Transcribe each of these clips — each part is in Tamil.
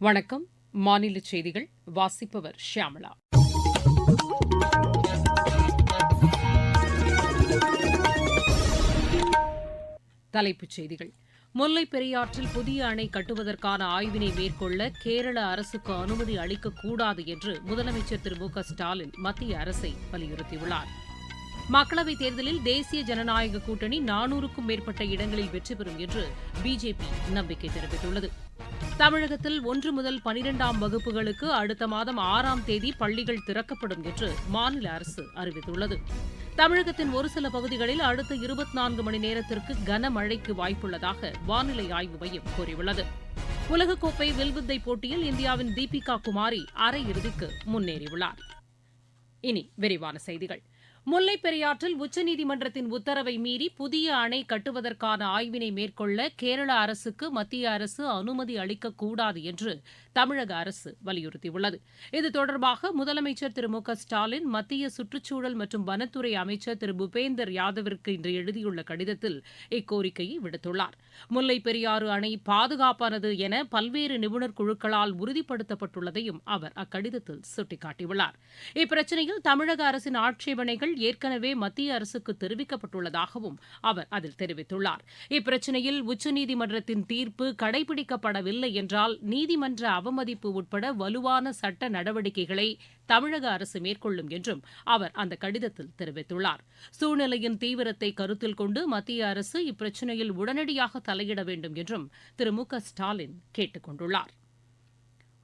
வணக்கம். மாநில செய்திகள் வாசிப்பவர் ஷியாமளா தலைப்புச் செய்திகள். முல்லைப் பெரியாற்றில் புதிய அணை கட்டுவதற்கான ஆய்வினை மேற்கொள்ள கேரள அரசுக்கு அனுமதி அளிக்கக்கூடாது என்று முதலமைச்சர் திரு மு க ஸ்டாலின் மத்திய அரசை வலியுறுத்தியுள்ளார். மக்களவைத் தேர்தலில் தேசிய ஜனநாயக கூட்டணி நானூறுக்கும் மேற்பட்ட இடங்களில் வெற்றி பெறும் என்று பிஜேபி நம்பிக்கை தெரிவித்துள்ளது. தமிழகத்தில் ஒன்று முதல் பனிரெண்டாம் வகுப்புகளுக்கு அடுத்த மாதம் ஆறாம் தேதி பள்ளிகள் திறக்கப்படும் என்று மாநில அரசு அறிவித்துள்ளது. தமிழகத்தின் ஒரு சில பகுதிகளில் அடுத்த இருபத்தி நான்கு மணி நேரத்திற்கு கனமழைக்கு வாய்ப்புள்ளதாக வானிலை ஆய்வு மையம் கூறியுள்ளது. உலகக்கோப்பை வில்வித்தை போட்டியில் இந்தியாவின் தீபிகா குமாரி அரையிறுதிக்கு முன்னேறியுள்ளார். இனி விரிவான செய்திகள். முல்லைப் பெரியாற்றில் உச்சநீதிமன்றத்தின் உத்தரவை மீறி புதிய அணை கட்டுவதற்கான ஆய்வினை மேற்கொள்ள கேரள அரசுக்கு மத்திய அரசு அனுமதி அளிக்கக்கூடாது என்று தமிழக அரசு வலியுறுத்தியுள்ளது. இது தொடர்பாக முதலமைச்சர் திரு மு க ஸ்டாலின் மத்திய சுற்றுச்சூழல் மற்றும் வனத்துறை அமைச்சர் திரு பூபேந்தர் யாதவிற்கு இன்று எழுதியுள்ள கடிதத்தில் இக்கோரிக்கையை விடுத்துள்ளார். முல்லைப் பெரியாறு அணை பாதுகாப்பானது என பல்வேறு நிபுணர் குழுக்களால் உறுதிப்படுத்தப்பட்டுள்ளதையும் அவர் அக்கடிதத்தில் சுட்டிக்காட்டியுள்ளார். இப்பிரச்சினையில் தமிழக அரசின் ஆட்சேபனைகள் ஏற்கனவே மத்திய அரசுக்கு தெரிவிக்கப்பட்டுள்ளதாகவும் அவர் அதில் தெரிவித்துள்ளார். இப்பிரச்சினையில் உச்சநீதிமன்றத்தின் தீர்ப்பு கடைபிடிக்கப்படவில்லை என்றால் நீதிமன்ற அவமதிப்பு உட்பட வலுவான சட்ட நடவடிக்கைகளை தமிழக அரசு மேற்கொள்ளும் என்றும் அவர் அந்த கடிதத்தில் தெரிவித்துள்ளார். சூழ்நிலையின் தீவிரத்தை கருத்தில் கொண்டு மத்திய அரசு இப்பிரச்சினையில் உடனடியாக தலையிட வேண்டும் என்றும் திரு மு க ஸ்டாலின் கேட்டுக் கொண்டுள்ளார்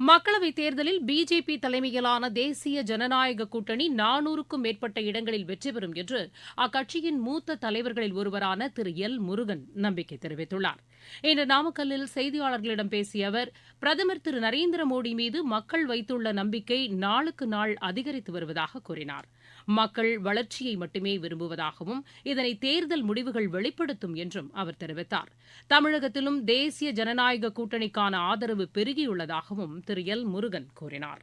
மக்களவைத் தேர்தலில் பிஜேபி தலைமையிலான தேசிய ஜனநாயக கூட்டணி நானூறுக்கும் மேற்பட்ட இடங்களில் வெற்றி பெறும் என்று அக்கட்சியின் மூத்த தலைவர்களில் ஒருவரான திரு. எல். முருகன் நம்பிக்கை தெரிவித்துள்ளார். இன்று நாமக்கல்லில் செய்தியாளர்களிடம் பேசிய அவர் பிரதமர் திரு. நரேந்திர மோடி மீது மக்கள் வைத்துள்ள நம்பிக்கை நாளுக்கு நாள் அதிகரித்து வருவதாக கூறினார். மக்கள் வளர்ச்சியை மட்டுமே விரும்புவதாகவும் இதனை தேர்தல் முடிவுகள் வெளிப்படுத்தும் என்றும் அவர் தெரிவித்தார். தமிழகத்திலும் தேசிய ஜனநாயக கூட்டணிக்கான ஆதரவு பெருகியுள்ளதாகவும் திரு எல் முருகன் கூறினார்.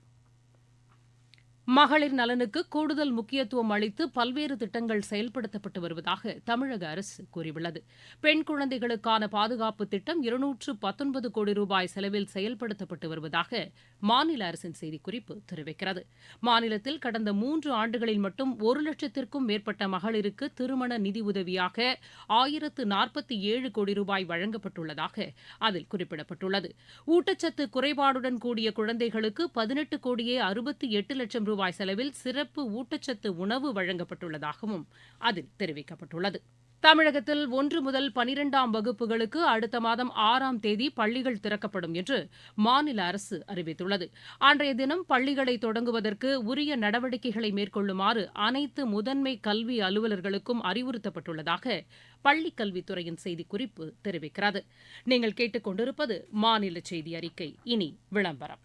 மகளிர் நலனுக்கு கூடுதல் முக்கியத்துவம் அளித்து பல்வேறு திட்டங்கள் செயல்படுத்தப்பட்டு வருவதாக தமிழக அரசு கூறியுள்ளது. பெண் குழந்தைகளுக்கான பாதுகாப்பு திட்டம் இருநூற்று பத்தொன்பது கோடி ரூபாய் செலவில் செயல்படுத்தப்பட்டு வருவதாக மாநில அரசின் செய்திக்குறிப்பு தெரிவிக்கிறது. மாநிலத்தில் கடந்த மூன்று ஆண்டுகளில் மட்டும் ஒரு லட்சத்திற்கும் மேற்பட்ட மகளிருக்கு திருமண நிதி உதவியாக ஆயிரத்து நாற்பத்தி ஏழு கோடி ரூபாய் வழங்கப்பட்டுள்ளதாக அதில் குறிப்பிடப்பட்டுள்ளது. ஊட்டச்சத்து குறைபாடுடன் கூடிய குழந்தைகளுக்கு பதினெட்டு கோடியே அறுபத்தி எட்டு லட்சம் ரூபாய் செலவில் சிறப்பு ஊட்டச்சத்து உணவு வழங்கப்பட்டுள்ளதாகவும் அதில் தெரிவிக்கப்பட்டுள்ளது. தமிழகத்தில் ஒன்று முதல் பனிரெண்டாம் வகுப்புகளுக்கு அடுத்த மாதம் ஆறாம் தேதி பள்ளிகள் திறக்கப்படும் என்று மாநில அரசு அறிவித்துள்ளது. அன்றைய தினம் பள்ளிகளை தொடங்குவதற்கு உரிய நடவடிக்கைகளை மேற்கொள்ளுமாறு அனைத்து முதன்மை கல்வி அலுவலர்களுக்கும் அறிவுறுத்தப்பட்டுள்ளதாக பள்ளிக் கல்வித்துறையின் செய்திக்குறிப்பு தெரிவிக்கிறது. நீங்கள் கேட்டுக்கொண்டிருப்பது மாநில செய்தி அறிக்கை. இனி விளம்பரம்.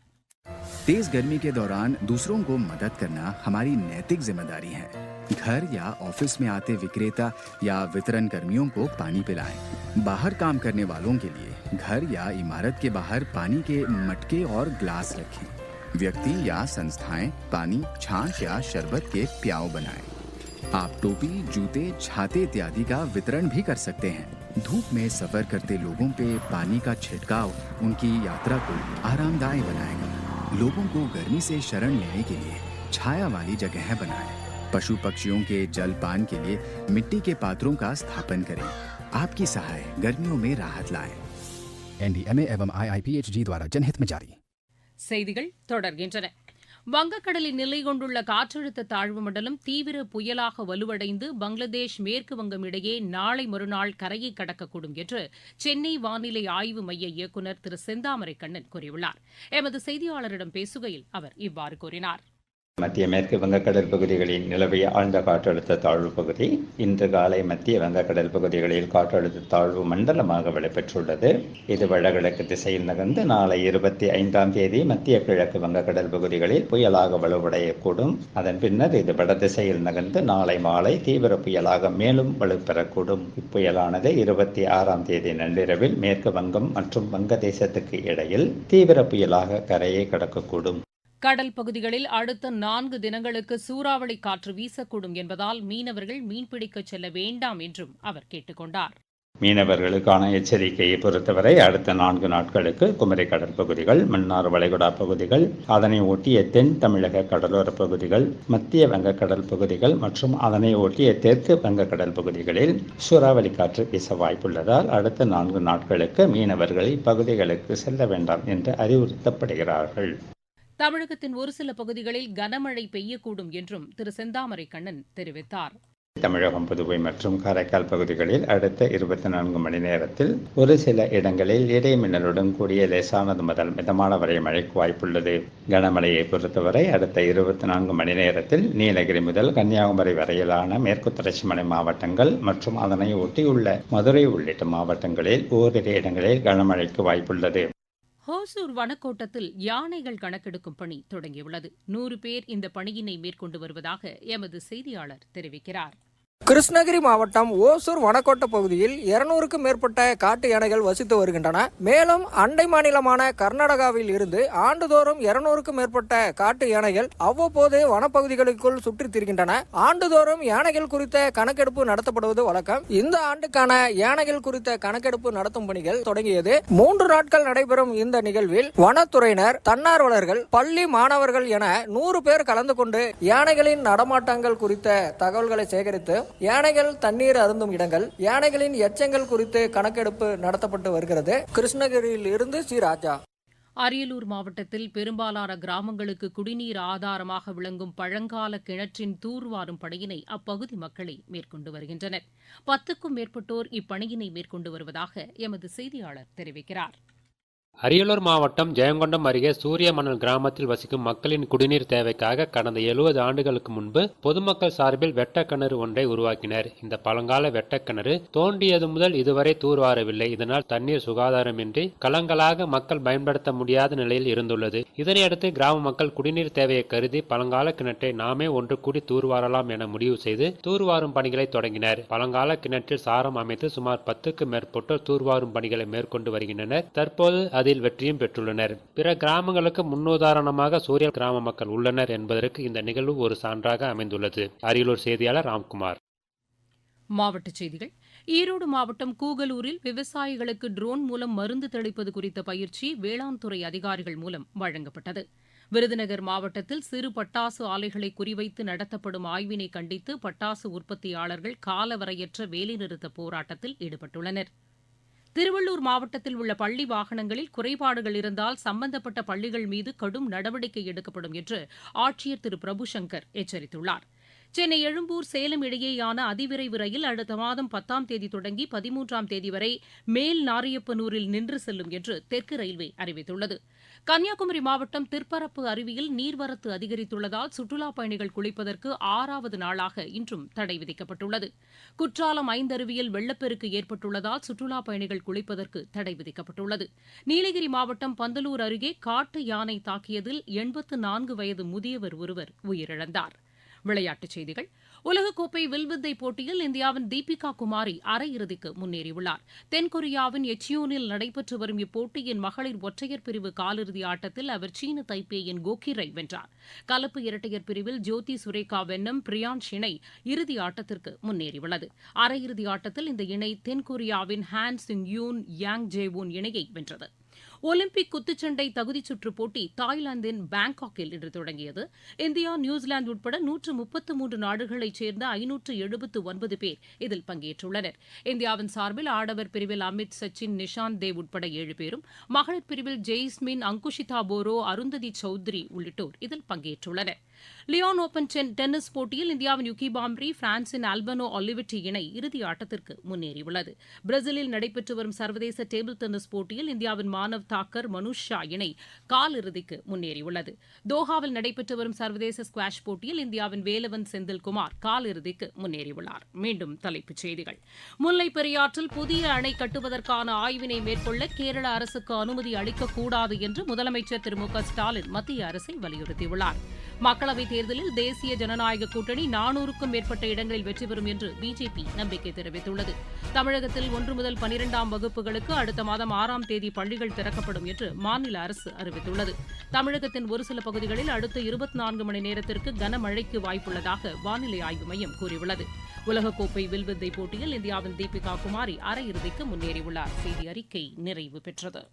तेज गर्मी के दौरान दूसरों को मदद करना हमारी नैतिक ज़िम्मेदारी है घर या ऑफ़िस में आते विक्रेता या वितरण कर्मियों को पानी पिलाएँ। बाहर काम करने वालों के लिए घर या इमारत के बाहर पानी के मटके और ग्लास रखें व्यक्ति या संस्थाएँ पानी, छाछ या शरबत के प्याव बनाएँ। आप टोपी, जूते, छाते इत्यादि का वितरण भी कर सकते हैं धूप में सफ़र करते लोगों पे पानी का छिड़काव, उनकी यात्रा को आरामदायी बनाएगा लोगों को गर्मी से शरण लेने के लिए छाया वाली जगह बनाएं। पशु पक्षियों के जल पान के लिए मिट्टी के पात्रों का स्थापन करें आपकी सहाय गर्मियों में राहत लाए एनडीएमए एवं आईआईपीएचजी द्वारा जनहित में जारी செய்திகள் தொடர்கின்றன வங்கக்கடலில் நிலை கொண்டுள்ள காற்றழுத்த தாழ்வு மண்டலம் தீவிர புயலாக வலுவடைந்து பங்களாதேஷ் மேற்கு வங்கம் இடையே நாளை மறுநாள் கரையை கடக்கக்கூடும் என்று சென்னை வானிலை ஆய்வு மைய இயக்குநர் திரு செந்தாமரை கண்ணன் கூறியுள்ளார். எமது செய்தியாளரிடம் பேசுகையில் அவர் இவ்வாறு கூறினார். மத்திய மேற்கு வங்கக்கடல் பகுதிகளில் நிலவிய ஆழ்ந்த காற்றழுத்த தாழ்வு பகுதி இன்று காலை மத்திய வங்கக்கடல் பகுதிகளில் காற்றழுத்த தாழ்வு மண்டலமாக வலுப்பெற்றுள்ளது இது வடகிழக்கு திசையில் நகர்ந்து நாளை இருபத்தி ஐந்தாம் தேதி மத்திய கிழக்கு வங்கக்கடல் பகுதிகளில் புயலாக வலுவடையக்கூடும். அதன் பின்னர் இது வட திசையில் நகர்ந்து நாளை மாலை தீவிர புயலாக மேலும் வலுப்பெறக்கூடும். இப்புயலானது இருபத்தி ஆறாம் தேதி நள்ளிரவில் மேற்கு வங்கம் மற்றும் வங்கதேசத்துக்கு இடையில் தீவிர புயலாக கரையை கடக்கக்கூடும். கடல் பகுதிகளில் அடுத்த நான்கு தினங்களுக்கு சூறாவளி காற்று வீசக்கூடும் என்பதால் மீனவர்கள் மீன்பிடிக்கச் செல்ல வேண்டாம் என்றும் அவர் கேட்டுக்கொண்டார் மீனவர்களுக்கான எச்சரிக்கையை பொறுத்தவரை அடுத்த நான்கு நாட்களுக்கு குமரி கடற்பகுதிகள் மன்னார் வளைகுடா பகுதிகள் அதனை ஒட்டிய தென் தமிழக கடலோர பகுதிகள் மத்திய வங்கக்கடல் பகுதிகள் மற்றும் அதனை ஒட்டிய தெற்கு வங்கக்கடல் பகுதிகளில் சூறாவளி காற்று வீச வாய்ப்புள்ளதால் அடுத்த நான்கு நாட்களுக்கு மீனவர்கள் இப்பகுதிகளுக்கு செல்ல வேண்டாம் என்று அறிவுறுத்தப்படுகிறார்கள். தமிழகத்தின் ஒரு சில பகுதிகளில் கனமழை பெய்யக்கூடும் என்றும் திரு செந்தாமரை கண்ணன் தெரிவித்தார். தமிழகம் புதுவை மற்றும் காரைக்கால் பகுதிகளில் அடுத்த இருபத்தி நான்கு மணி நேரத்தில் ஒரு சில இடங்களில் இடைமின்னலுடன் கூடிய லேசானது முதல் மிதமான வரை மழைக்கு வாய்ப்புள்ளது. கனமழையை பொறுத்தவரை அடுத்த இருபத்தி நான்கு மணி நேரத்தில் நீலகிரி முதல் கன்னியாகுமரி வரையிலான மேற்கு தொடர்ச்சி மலை மாவட்டங்கள் மற்றும் அதனை ஒட்டியுள்ள மதுரை உள்ளிட்ட மாவட்டங்களில் ஓரிரு இடங்களில் கனமழைக்கு வாய்ப்புள்ளது. ஹோசூர் வனக்கோட்டத்தில் யானைகள் கணக்கெடுக்கும் பணி தொடங்கியுள்ளது. நூறு பேர் இந்த பணியினை மேற்கொண்டு வருவதாக எமது செய்தியாளர் தெரிவிக்கிறார். கிருஷ்ணகிரி மாவட்டம் ஓசூர் வனக்கோட்டை பகுதியில் இருநூறுக்கும் மேற்பட்ட காட்டு யானைகள் வசித்து வருகின்றன. மேலும் அண்டை மாநிலமான கர்நாடகாவில் இருந்து ஆண்டுதோறும் இருநூறுக்கும் மேற்பட்ட காட்டு யானைகள் அவ்வப்போது வனப்பகுதிகளுக்குள் சுற்றித் திரிகின்றன. ஆண்டுதோறும் யானைகள் குறித்த கணக்கெடுப்பு நடத்தப்படுவது வழக்கம். இந்த ஆண்டுக்கான யானைகள் குறித்த கணக்கெடுப்பு நடத்தும் பணிகள் தொடங்கியது. மூன்று நாட்கள் நடைபெறும் இந்த நிகழ்வில் வனத்துறையினர் தன்னார்வலர்கள் பள்ளி மாணவர்கள் என நூறு பேர் கலந்து கொண்டு யானைகளின் நடமாட்டங்கள் குறித்த தகவல்களை சேகரித்து யானைகள் தண்ணீர் அருந்தும் இடங்கள் யானைகளின் எச்சங்கள் குறித்து கணக்கெடுப்பு நடத்தப்பட்டு வருகிறது. கிருஷ்ணகிரியில் இருந்து ஸ்ரீராஜா அரியலூர் மாவட்டத்தில் பெரும்பாலான கிராமங்களுக்கு குடிநீர் ஆதாரமாக விளங்கும் பழங்கால கிணற்றின் தூர்வாரும் பணியினை அப்பகுதி மக்களே மேற்கொண்டு வருகின்றனர். பத்துக்கும் மேற்பட்டோர் இப்பணியினை மேற்கொண்டு வருவதாக எமது செய்தியாளர் தெரிவிக்கிறார். அரியலூர் மாவட்டம் ஜெயங்கொண்டம் அருகே சூரியமணல் கிராமத்தில் வசிக்கும் மக்களின் குடிநீர் தேவைக்காக கடந்த எழுபது ஆண்டுகளுக்கு முன்பு பொதுமக்கள் சார்பில் வெட்டக்கிணறு ஒன்றை உருவாக்கினர். இந்த பழங்கால வெட்டக்கிணறு தோண்டியது முதல் இதுவரை தூர்வாரவில்லை இதனால் தண்ணீர் சுகாதாரமின்றி கலங்களாக மக்கள் பயன்படுத்த முடியாத நிலையில் இருந்துள்ளது. இதனையடுத்து கிராம மக்கள் குடிநீர் தேவையை கருதி பழங்கால கிணற்றை நாமே ஒன்று கூடி தூர்வாரலாம் என முடிவு செய்து தூர்வாரும் பணிகளை தொடங்கினர். பழங்கால கிணற்றில் சாரம் அமைத்து சுமார் பத்துக்கு மேற்பட்டோர் தூர்வாரும் பணிகளை மேற்கொண்டு வருகின்றனர். தற்போது அதில் வெற்றியும் பெற்றுள்ளனர். பிற கிராமங்களுக்கு முன்னுதாரணமாக சூரிய கிராம மக்கள் உள்ளனர் என்பதற்கு இந்த நிகழ்வு ஒரு சான்றாக அமைந்துள்ளது. அரியலூர் செய்தியாளர் ராம்குமார். மாவட்டச் செய்திகள். ஈரோடு மாவட்டம் கூகலூரில் விவசாயிகளுக்கு ட்ரோன் மூலம் மருந்து தெளிப்பது குறித்த பயிற்சி வேளாண் துறை அதிகாரிகள் மூலம் வழங்கப்பட்டது. விருதுநகர் மாவட்டத்தில் சிறு பட்டாசு ஆலைகளை குறிவைத்து நடத்தப்படும் ஆய்வினை கண்டித்து பட்டாசு உற்பத்தியாளர்கள் காலவரையற்ற வேலைநிறுத்த போராட்டத்தில் ஈடுபட்டுள்ளனா் திருவள்ளூர் மாவட்டத்தில் உள்ள பள்ளி வாகனங்களில் குறைபாடுகள் இருந்தால் சம்பந்தப்பட்ட பள்ளிகள் மீது கடும் நடவடிக்கை எடுக்கப்படும் என்று ஆட்சியர் திரு. பிரபுசங்கர் எச்சரித்துள்ளார். சென்னை எழும்பூர் சேலம் இடையேயான அதிவிரைவு ரயில் அடுத்த மாதம் பத்தாம் தேதி தொடங்கி பதிமூன்றாம் தேதி வரை மேல் நாரியப்பனூரில் நின்று செல்லும் என்று தெற்கு ரயில்வே அறிவித்துள்ளது. கன்னியாகுமரி மாவட்டம் திற்பரப்பு அருவியில் நீர்வரத்து அதிகரித்துள்ளதால் சுற்றுலாப் பயணிகள் குளிப்பதற்கு ஆறாவது நாளாக இன்றும் தடை விதிக்கப்பட்டுள்ளது. குற்றாலம் ஐந்தருவியில் வெள்ளப்பெருக்கு ஏற்பட்டுள்ளதால் சுற்றுலாப் பயணிகள் குளிப்பதற்கு தடை விதிக்கப்பட்டுள்ளது. நீலகிரி மாவட்டம் பந்தலூர் அருகே காட்டு யானை தாக்கியதில் எண்பத்து நான்கு வயது முதியவர் ஒருவர் உயிரிழந்தார். விளையாட்டுச் செய்திகள். உலகக்கோப்பை வில்வித்தை போட்டியில் இந்தியாவின் தீபிகா குமாரி அரையிறுதிக்கு முன்னேறியுள்ளார். தென்கொரியாவின் எச்சியோனில் நடைபெற்று வரும் இப்போட்டியின் மகளிர் ஒற்றையர் பிரிவு காலிறுதி ஆட்டத்தில் அவர் சீன தைப்பேயின் கோகிரை வென்றார். கலப்பு இரட்டையர் பிரிவில் ஜோதி சுரேகா வென்னம் பிரியான்ஷ் இணை இறுதி ஆட்டத்திற்கு முன்னேறியுள்ளது. அரையிறுதி ஆட்டத்தில் இந்த இணை தென்கொரியாவின் ஹான் சிங் யூன் யாங் ஜேவூன் இணையை வென்றது. ஒலிம்பிக் குத்துச்சண்டை தகுதிச் சுற்றுப் போட்டி தாய்லாந்தின் பாங்காக்கில் இன்று தொடங்கியது. இந்தியா நியூசிலாந்து உட்பட நூற்று முப்பத்து மூன்று நாடுகளைச் சேர்ந்த ஐநூற்று எழுபத்து ஒன்பது பேர் இதில் பங்கேற்றுள்ளனர். இந்தியாவின் சார்பில் ஆடவர் பிரிவில் அமித் சச்சின் நிஷாந்த் தேவ் உட்பட ஏழு பேரும் மகளிர் பிரிவில் ஜெய்ஸ்மின் அங்குஷிதா போரோ அருந்ததி சௌத்ரி உள்ளிட்டோர் இதில் பங்கேற்றுள்ளனர். லியோன் ஓபன் டென் டென்னிஸ் போட்டியில் இந்தியாவின் யுகி பாம்ரி பிரான்சின் ஆல்பனோ ஒலிவிட்டி இணை இறுதி ஆட்டத்திற்கு முன்னேறியுள்ளது. பிரேசிலில் நடைபெற்று வரும் சர்வதேச டேபிள் டென்னிஸ் போட்டியில் இந்தியாவின் மானவ் தாக்கர் மனுஷ் ஷா இணை காலிறுதிக்கு முன்னேறியுள்ளது. தோஹாவில் நடைபெற்று வரும் சர்வதேச ஸ்குவாஷ் போட்டியில் இந்தியாவின் வேலவன் செந்தில்குமார் காலிறுதிக்கு முன்னேறியுள்ளார். மீண்டும் தலைப்புச் செய்திகள். முல்லை பெரியாற்றில் புதிய அணை கட்டுவதற்கான ஆய்வினை மேற்கொள்ள கேரள அரசுக்கு அனுமதி அளிக்கக்கூடாது என்று முதலமைச்சர் திரு மு க ஸ்டாலின் மத்திய அரசை வலியுறுத்தியுள்ளார். மக்கள் மக்களவைத் தேர்தலில் தேசிய ஜனநாயக கூட்டணி நானூறுக்கும் மேற்பட்ட இடங்களில் வெற்றி பெறும் என்று பிஜேபி நம்பிக்கை தெரிவித்துள்ளது. தமிழகத்தில் ஒன்று முதல் பனிரெண்டாம் வகுப்புகளுக்கு அடுத்த மாதம் ஆறாம் தேதி பள்ளிகள் திறக்கப்படும் என்று மாநில அரசு அறிவித்துள்ளது. தமிழகத்தின் ஒரு சில பகுதிகளில் அடுத்த இருபத்தி நான்கு மணி நேரத்திற்கு கனமழைக்கு வாய்ப்புள்ளதாக வானிலை ஆய்வு மையம் கூறியுள்ளது. உலகக்கோப்பை வில்வித்தை போட்டியில் இந்தியாவின் தீபிகா குமாரி அரையிறுதிக்கு முன்னேறியுள்ளார். செய்தி அறிக்கை நிறைவு பெற்றது.